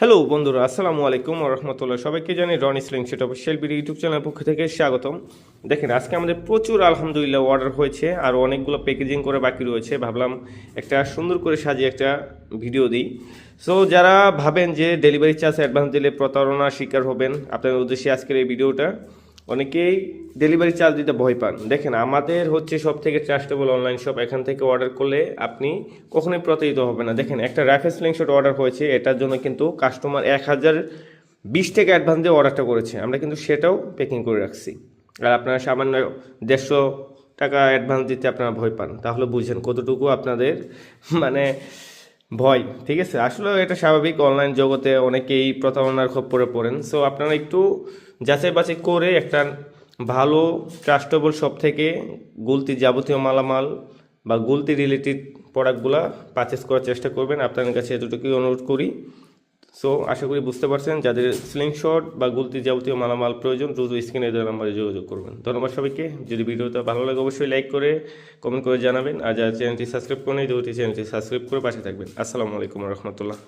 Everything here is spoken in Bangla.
হ্যালো বন্ধুরা, আসসালামু আলাইকুম রহমতুল্লাহ। সবাইকে জানি রন ইসলিং সেট অফিসিয়াল বিডি ইউটিউব চ্যানেলের পক্ষ থেকে স্বাগতম। দেখেন, আজকে আমাদের প্রচুর আলহামদুলিল্লাহ অর্ডার হয়েছে আর অনেকগুলো প্যাকেজিং করে বাকি রয়েছে। ভাবলাম একটা সুন্দর করে সাজিয়ে একটা ভিডিও দিই। সো যারা ভাবেন যে ডেলিভারি চার্জ অ্যাডভান্স দিলে প্রতারণার শিকার হবেন, আপনাদের উদ্দেশ্যে আজকের এই ভিডিওটা অনেকেই ডেলিভারি চার্জ দিতে ভয় পান। দেখেন, আমাদের হচ্ছে সব থেকে ট্রাস্টেবল অনলাইন শপ এখান থেকে অর্ডার করলে আপনি কখনোই প্রতারিত হবে না। দেখেন, একটা র্যাফেল স্লিংশট অর্ডার হয়েছে, এটার জন্য কিন্তু কাস্টমার এক হাজার বিশ টাকা অ্যাডভান্স দিয়ে অর্ডারটা করেছে। আমরা কিন্তু সেটাও প্যাকিং করে রাখছি। আর আপনারা সামান্য দেড়শো টাকা অ্যাডভান্স দিতে আপনারা ভয় পান। তাহলে বুঝেন কতটুকু আপনাদের মানে ভয়, ঠিক আছে? আসলে এটা স্বাভাবিক অনলাইন জগতে অনেকেই প্রতারণার খপ্পরে পড়েন। সো আপনারা একটু যাচাই বাছাই করে একটা ভালো ট্রাস্টেবল শপ থেকে গুলতি যাবতীয় মালামাল বা গুলতি রিলেটেড প্রোডাক্টগুলো পারচেস করার চেষ্টা করবেন। আপনাদের কাছে এতটুকুই অনুরোধ করি। সো আশা করি বুঝতে পারছেন, যাদের স্লিংশট বা গুলতি যাবতীয় মালামাল প্রয়োজন, দ্রুত স্ক্রিনে দেওয়া নাম্বারে যোগাযোগ করবেন। ধন্যবাদ সবাইকে। যদি ভিডিওটা ভালো লাগে, অবশ্যই লাইক করে কমেন্ট করে জানাবেন। আর যারা চ্যানেলটি সাবস্ক্রাইব করেন দুটি চ্যানেলটি সাবস্ক্রাইব করে পাশে থাকবেন। আসসালামু আলাইকুম রহমতুল্লাহ।